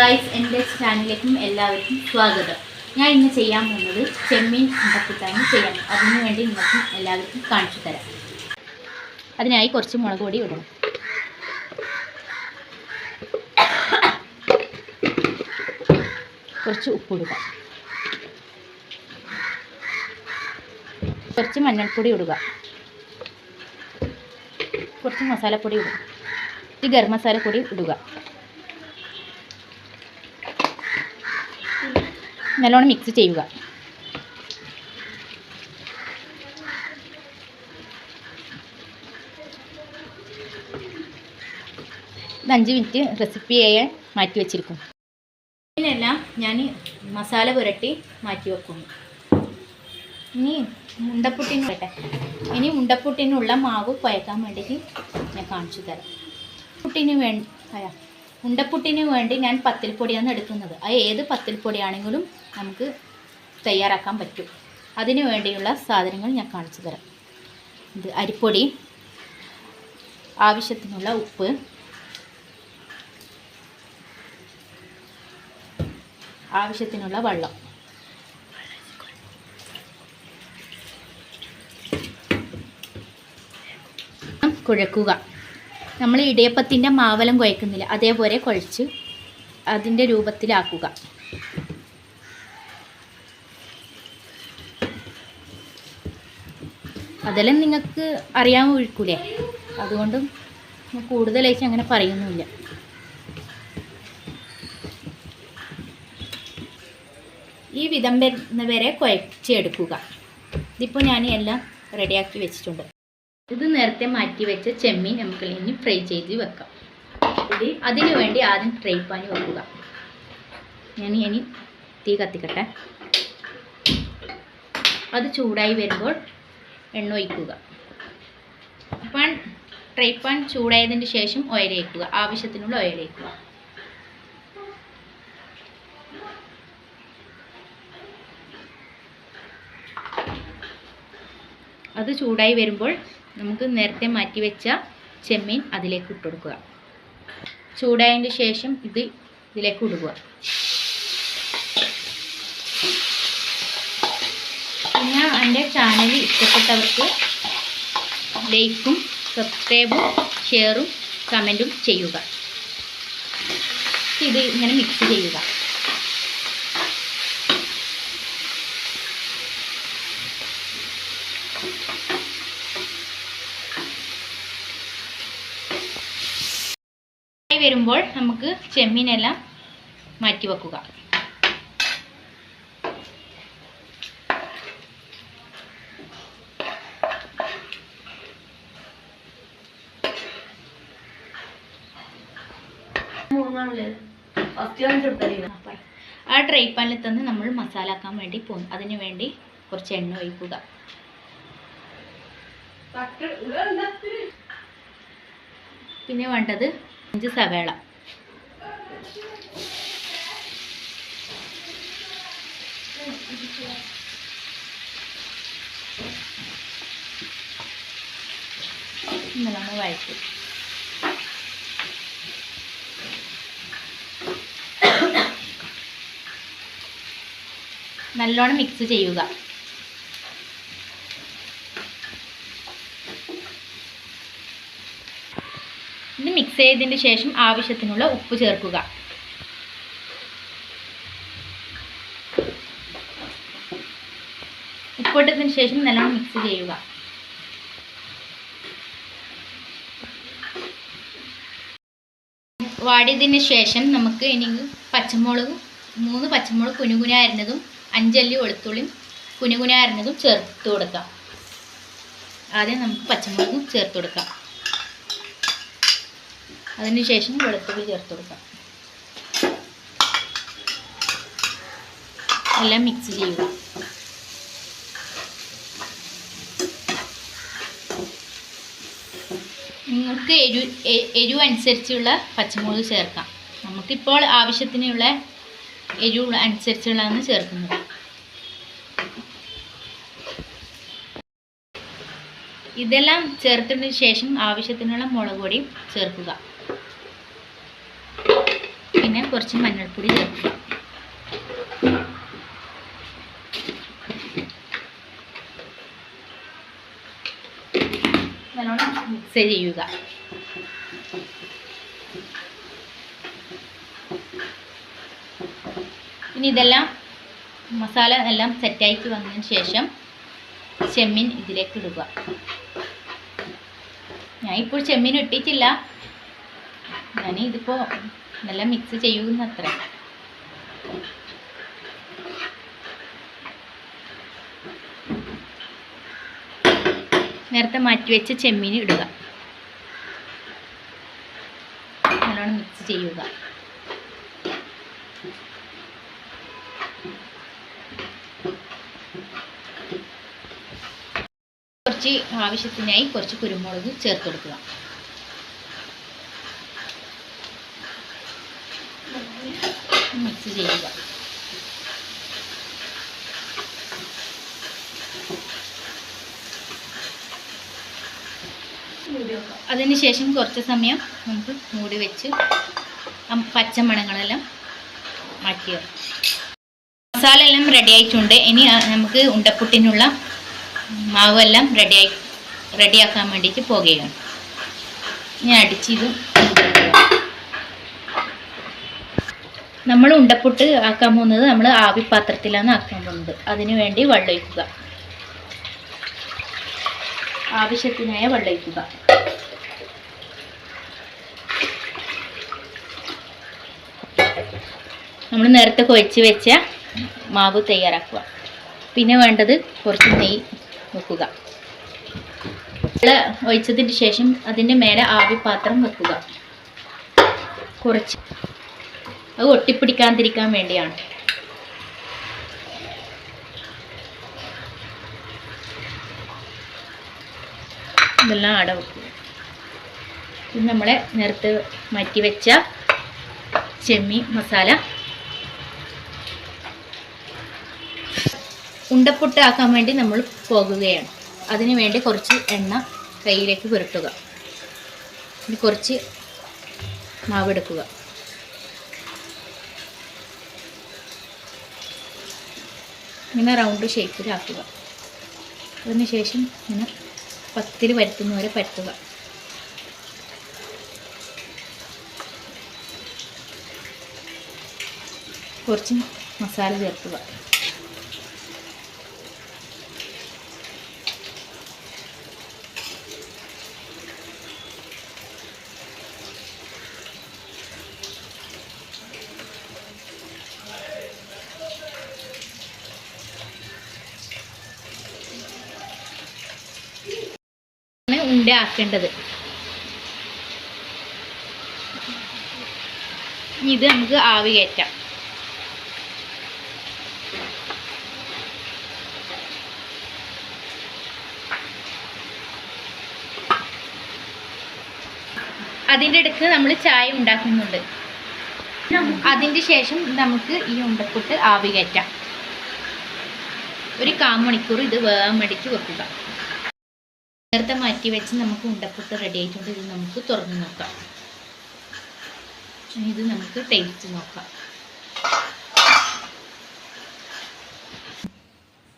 Guys എന്റെ ചാനലിലേക്കും എല്ലാവർക്കും സ്വാഗതം. ഞാൻ ഇന്ന് ചെയ്യാൻ പോകുന്നത് ചെമ്മീൻ ഉണ്ടപ്പിട്ടാണ് ചെയ്യാൻ. അതിനു വേണ്ടി നിങ്ങൾക്ക് എല്ലാവർക്കും കാണിച്ചു തരാം. അതിനായി കുറച്ച് മുളക് പൊടി ഇടണം. കുറച്ച് ഉപ്പിടുക കുറച്ച് മഞ്ഞൾപ്പൊടി ഇടുക. കുറച്ച് മസാലപ്പൊടി ഇടുക. ഈ ഗരം മസാലപ്പൊടി ഇടുക. നല്ലോണം മിക്സ് ചെയ്യുക. ഇത് അഞ്ച് മിനിറ്റ് റെസിപ്പിയായി മാറ്റി വെച്ചിരിക്കും. ഇതിനെല്ലാം ഞാൻ മസാല പുരട്ടി മാറ്റി വെക്കുന്നു. ഇനി ഉണ്ടപ്പുട്ടിന് വരട്ടെ ഇനി ഉണ്ടപ്പുട്ടിനുള്ള മാവ് കുഴക്കാൻ വേണ്ടിയിട്ട് ഞാൻ കാണിച്ചു തരാം. പുട്ടിന് വേണ്ടി ഉണ്ടപ്പുട്ടിന് വേണ്ടി ഞാൻ പത്തിൽപ്പൊടിയാണ് എടുക്കുന്നത്. അത് ഏത് പത്തിൽപ്പൊടിയാണെങ്കിലും നമുക്ക് തയ്യാറാക്കാൻ പറ്റും. അതിന് വേണ്ടിയുള്ള സാധനങ്ങൾ ഞാൻ കാണിച്ചു തരാം. ഇത് അരിപ്പൊടി ആവശ്യത്തിനുള്ള ഉപ്പ് ആവശ്യത്തിനുള്ള വെള്ളം. കുഴക്കുക. നമ്മൾ ഇടിയപ്പത്തിന്റെ മാവലം കുഴക്കുന്നില്ല അതേപോലെ കുഴച്ച് അതിന്റെ രൂപത്തിലാക്കുക. അതെല്ലാം നിങ്ങൾക്ക് അറിയാൻ ഒഴിക്കൂലേ അതുകൊണ്ടും കൂടുതലായിട്ട് അങ്ങനെ പറയുന്നുമില്ല. ഈ വിധം വരുന്നവരെ കുഴച്ചെടുക്കുക. ഇതിപ്പോൾ ഞാൻ എല്ലാം റെഡിയാക്കി വെച്ചിട്ടുണ്ട്. ഇത് നേരത്തെ മാറ്റി വെച്ച ചെമ്മീൻ നമുക്ക് ഇനി ഫ്രൈ ചെയ്ത് വെക്കാം. അതിനു വേണ്ടി ആദ്യം ഫ്രൈ പാൻ വെക്കുക. ഞാൻ ഇനി തീ കത്തിക്കട്ടെ. അത് ചൂടായി വരുമ്പോൾ എണ്ണ ഒഴിക്കുക. പാൻ ഫ്രൈ പാൻ ചൂടായതിന് ശേഷം ഓയിൽ ഒഴിക്കുക ആവശ്യത്തിനുള്ള ഓയിൽ ഒഴിക്കുക അത് ചൂടായി വരുമ്പോൾ നമുക്ക് നേരത്തെ മാറ്റി വെച്ച ചെമ്മീൻ അതിലേക്ക് ഇട്ട് കൊടുക്കുക. ചൂടായതിന് ശേഷം ഇത് ഇതിലേക്ക് ഇടുക. പിന്നെ എന്റെ ചാനൽ ഇഷ്ടപ്പെട്ടവർക്ക് ലൈക്കും സബ്സ്ക്രൈബും ഷെയറും കമന്റും ചെയ്യുക. ഇത് ഇങ്ങനെ മിക്സ് ചെയ്യുക. വരുമ്പോൾ നമുക്ക് ചെമ്മീനെല്ലാം മാറ്റി വെക്കുക. ആ ട്രൈ പാനിൽ തന്നെ നമ്മൾ മസാല ആക്കാൻ വേണ്ടി പോകും അതിനു വേണ്ടി കുറച്ച് എണ്ണ ഒഴിക്കുക. പിന്നെ വേണ്ടത് അഞ്ച് സവേള. നല്ലോണം വഴറ്റും നല്ലോണം മിക്സ് ചെയ്യുക ഇത് ചെയ്തതിന് ശേഷം ആവശ്യത്തിനുള്ള ഉപ്പ് ചേർക്കുക. ഉപ്പിട്ടതിന് ശേഷം നല്ലോണം മിക്സ് ചെയ്യുക. വാടിയതിന് ശേഷം നമുക്ക് ഇനി പച്ചമുളകും മൂന്ന് പച്ചമുളക് കുനുകുനായിരുന്നതും അഞ്ചല്ലി വെളുത്തുള്ളിയും കുനുകുനായിരുന്നതും ചേർത്ത് കൊടുക്കാം. ആദ്യം നമുക്ക് പച്ചമുളകും ചേർത്ത് കൊടുക്കാം. അതിനുശേഷം വെളുത്തുള്ളി ചേർത്ത് കൊടുക്കാം. എല്ലാം മിക്സ് ചെയ്യുക. നിങ്ങൾക്ക് എരു എരിവ് അനുസരിച്ചുള്ള പച്ചമുളക് ചേർക്കാം. നമുക്കിപ്പോൾ ആവശ്യത്തിനുള്ള എരിവ് അനുസരിച്ചുള്ളതാണ് ചേർക്കുന്നത്. ഇതെല്ലാം ചേർത്തതിന് ശേഷം ആവശ്യത്തിനുള്ള മുളക് പൊടിയും ചേർക്കുക. കുറച്ച് മഞ്ഞൾപ്പൊടി ചേർക്കുക. മിക്സ് ചെയ്യുക. ഇനി ഇതെല്ലാം മസാല എല്ലാം സെറ്റായിട്ട് വന്നതിന് ശേഷം ചെമ്മീൻ ഇതിലേക്ക് ഇടുക. ഞാൻ ഇപ്പോൾ ചെമ്മീൻ ഇട്ടിട്ടില്ല. ഞാൻ ഇതിപ്പോൾ നല്ല മിക്സ് ചെയ്യുന്നത്ര. നേരത്തെ മാറ്റി വെച്ച ചെമ്മീൻ ഇടുക. നല്ലോണം മിക്സ് ചെയ്യുക. കുറച്ച് ആവശ്യത്തിനായി കുറച്ച് കുരുമുളക് ചേർത്ത് കൊടുക്കുക. മിക്സ് ചെയ്യുക. അതിനുശേഷം കുറച്ച് സമയം നമുക്ക് മൂടി വെച്ച് പച്ചമണങ്ങളെല്ലാം മാറ്റിയ മസാല എല്ലാം റെഡി ആയിട്ടുണ്ട്. ഇനി നമുക്ക് ഉണ്ടപ്പുട്ടിനുള്ള മാവെല്ലാം റെഡിയായി റെഡിയാക്കാൻ വേണ്ടിയിട്ട് പോകുകയാണ് ഞാൻ അടിച്ചിത് നമ്മൾ ഉണ്ടപ്പുട്ട് ആക്കാൻ പോകുന്നത് നമ്മൾ ആവി പാത്രത്തിലാണ് ആക്കാൻ പോകുന്നത്. അതിനു വേണ്ടി വെള്ളം ഒഴിക്കുക. ആവശ്യത്തിനായ വെള്ളം ഒഴിക്കുക. നമ്മൾ നേരത്തെ കുഴച്ച് വെച്ച മാവ് തയ്യാറാക്കുക. പിന്നെ വേണ്ടത് കുറച്ച് നെയ് വെക്കുക. ഒഴിച്ചതിന് ശേഷം അതിന്റെ മേലെ ആവി പാത്രം വെക്കുക. കുറച്ച് അത് ഒട്ടിപ്പിടിക്കാതിരിക്കാൻ വേണ്ടിയാണ്. ഇതെല്ലാം അട വെക്കുക. ഇത് നമ്മളെ നേരത്തെ മാറ്റി വെച്ച ചെമ്മീൻ മസാല. ഉണ്ടപ്പുട്ട് ആക്കാൻ വേണ്ടി നമ്മൾ പോകുകയാണ്. അതിനുവേണ്ടി കുറച്ച് എണ്ണ കയ്യിലേക്ക് പുരട്ടുക. കുറച്ച് മാവ് ഇങ്ങനെ റൗണ്ട് ഷേപ്പിലാക്കുക അതിന് ശേഷം ഇങ്ങനെ പത്തിൽ പരത്തുന്ന വരെ പരത്തുക. കുറച്ച് മസാല ചേർക്കുക. ആക്കേണ്ടത്. ഇത് നമുക്ക് ആവി കയറ്റാം. അതിന്റെ അടുത്ത് നമ്മൾ ചായ ഉണ്ടാക്കുന്നുണ്ട്. അതിന്റെ ശേഷം നമുക്ക് ഈ ഉണ്ടക്കൂട്ട് ആവി കയറ്റാം. ഒരു കാൽ മണിക്കൂർ ഇത് വേഗം മടിച്ച് വെക്കുക. നേരത്തെ മാറ്റി വെച്ച് നമുക്ക് ഉണ്ടപ്പുട്ട് റെഡി ആയിട്ടുണ്ട്. ഇത് നമുക്ക് തുറന്നു നോക്കാം. ഇത് നമുക്ക് ടേസ്റ്റ് നോക്കാം.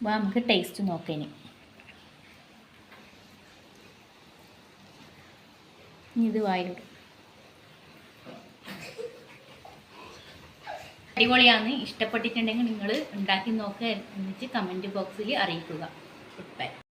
വാ നമുക്ക് ടേസ്റ്റ് നോക്കാം ഇനി. ഇത് വായിലിടും അടിപൊളിയാണ്. ഇഷ്ടപ്പെട്ടിട്ടുണ്ടെങ്കിൽ നിങ്ങൾ ഉണ്ടാക്കി നോക്കുക എന്നിട്ട് കമന്റ് ബോക്സിൽ അറിയിക്കുക. ഫീഡ്ബാക്ക്